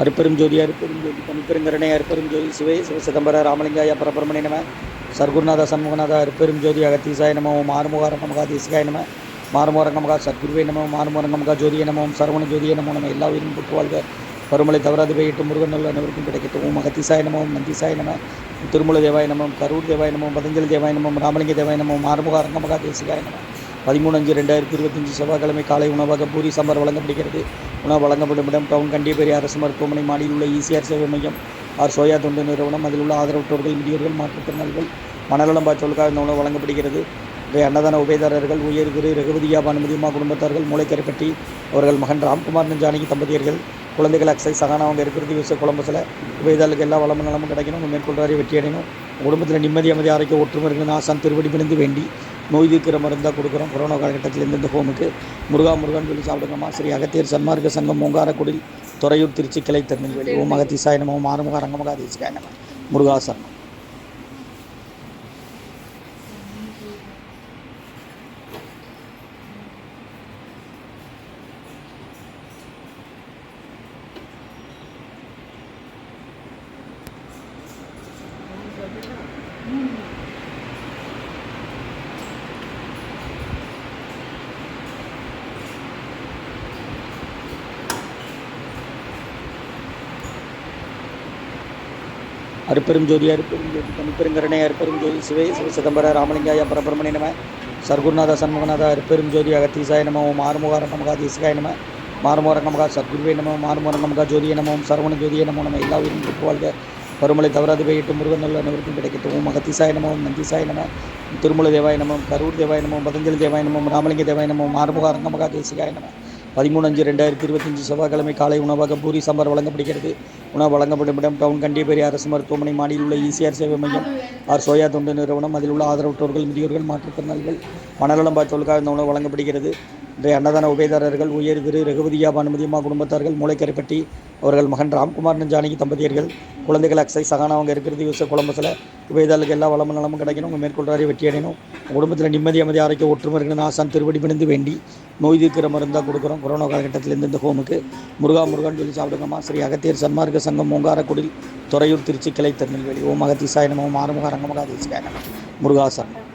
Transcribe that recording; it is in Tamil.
அருப்பெரும் ஜோதி அருப்பெரும் ஜோதி தனிப்பெருங்கருணை அருப்பெரும் ஜோதி சிவே சிவ சிதம்பர ராமலிங்காய பரபரமணி நம சர்க்குருநாத சண்முகநாத அருப்பெரும் ஜோதி அகத்தீசாய நம ஓம் ஆறுமுகாரங்கமகா தேசிகாய நம மாறுமுகரங்கமகா சத்குருவே நம மாறுமுகரங்கமகா ஜோதிய நமோம் சரவண ஜோதிய நமோ நம்ம எல்லா உயிரும் புக்கு வாழ்க. பருமலை தவறாது போயிட்டு முருகன் நல்ல அனைவருக்கும் கிடைக்கட்டும். ஓம் அகத்தீசாய நம ஓம் நம திருமூல தேவாய நமம் கரூர் தேவாய நமம் பதஞ்சலி தேவாய நமம் ராமலிங்க தேவாய நமம் மாறுமுக அரங்கமகா தேசிகாய நம. பதிமூணு அஞ்சு ரெண்டாயிரத்தி இருபத்தஞ்சி செவ்வாய்க்கிழமை காலை உணவாக பூரி சாம்பார் வழங்கப்படுகிறது உணவு வழங்கப்படும் இடம் டவுன் கண்டியபேரி அரசு மருத்துவமனை மாடியில் உள்ள இசிஆர் சேவை மையம். ஆர் சோயா தொண்டு நிறுவனம் அதில் உள்ள ஆதரவற்றோர்கள் முதியோர்கள் மாற்றுத்திறனாளிகள் மனநலம் பாய்ச்சலுக்காக இந்த உணவு வழங்கப்படுகிறது. இவை அன்னதான உபயதாரர்கள் உயர் திரு ரகுபதியா பானுமதியம்மா குடும்பத்தார்கள் மூளைக்கரைப்பட்டி அவர்கள் மகன் ராம்குமார் ஜானகி தம்பதியர்கள் குழந்தைகள் அக்ஸை சகானா அவங்க இருக்கிறது யூச குழம்புசில் உபயதாளுக்கு எல்லா வளமும் நலமும் கிடைக்கணும். உங்க மேற்கொள்றாரி வெற்றி அடையணும் குடும்பத்தில் நிம்மதி அமைதி ஆரோக்கிய ஒற்றுமை இருக்குன்னு ஆசான் திருவடி பிணிந்து வேண்டி நோய் தீர்க்கிற மருந்தாக கொடுக்குறோம். கொரோனா காலகட்டத்தில் இந்த ஹோமுக்கு முருகா முருகன் சொல்லி சாப்பிடுங்கம்மா ஸ்ரீ அகத்தியர் சன்மார்க்க சங்கம் மூங்காரக்குடில் துறையூர் திருச்சி கிளை திருநெல்வேலி. ஓம் அகத்திசாய நமோ மாறுமுக ரங்கமகா முருகாசரணம் நம முருகாசனம் அருப்பெரும் ஜோதி அருப்பெரும் ஜோதி தனிப்பெருங்கருணை அருப்பெரும் ஜோதி சிவே சிவ சிதம்பர ராமலிங்காய பரபரமணி நம சர்க்குருநாத சண்முகநாத அருப்பெரும் ஜோதி அகத்தீசாய நம ஓம் ஆறுமுகாரங்கமகா தேசிகாய நம மாறுமுகரங்கமகா சத்குருவே நம மாறுமுகரங்கமகா ஜோதிய நமம் சரவண ஜோதிய நமோ நம்ம எல்லா உயிரும் வாழ்க. பருமலை தவறாது போயிட்டு முருகன் நல்ல அனைவருக்கும் கிடைக்கட்டும். ஓம் அகத்தீசாய நம நந்திசாய நம திருமலை தேவாய நமம் கரூர் தேவாய நமம் பதஞ்சலி தேவாய நமம் ராமலிங்க தேவாய நமம் மாறுமுக அரங்கமகா தேசிகாய பதிமூணு அஞ்சு ரெண்டாயிரத்தி இருபத்தஞ்சு செவ்வாய்க்கிழமை காலை உணவாக பூரி சாம்பார் வழங்கப்படுகிறது. உணவு வழங்கப்படும் இடம் டவுன் கண்டியபேரி அரசு மருத்துவமனை மாடியில் உள்ள இசிஆர் சேவை மையம். ஆர் சோயா தொண்டு நிறுவனம் அதில் உள்ள ஆதரவற்றோர்கள் முதியோர்கள் மாற்றுத்திறனாளிகள் மனநலம் பாய்ச்சலுக்காக இந்த உணவு வழங்கப்படுகிறது. இன்றைய அன்னதான உபயதாரர்கள் உயர் திரு ரகுபதியா பானுமதியம்மா குடும்பத்தார்கள் மூளைக்கரைப்பட்டி அவர்கள் மகன் ராம்குமார் ஜானகி தம்பதியர்கள் குழந்தைகள் அக்ஸை சகானா அவங்க இருக்கிறது யூச குழம்புசில் வேதாளுக்கு எல்லா வளமும் நலமும் கிடைக்கணும். உங்கள் மேற்கொள்றாரி வெற்றி அடையணும். குடும்பத்தில் நிம்மதி அமைதி ஆரோக்கிய ஒற்றுமை இருக்கணும் ஆசான் திருவடி பிணிந்து வேண்டி நோய் தீர்க்கிற மருந்தாக கொடுக்குறோம். கொரோனா காலகட்டத்தில் இந்த ஹோமுக்கு முருகா முருகன் சொல்லி சாப்பிடுங்கம்மா. ஸ்ரீ அகத்தியர் சன்மார்க்க சங்கம் மூங்காரக்குடில் துறையூர் திருச்சி கிளை திருநெல்வேலி ஓம் அகத்திசாய நமோ ஆறுமுக ரங்கமகா தேசிகாய முருகாசனம்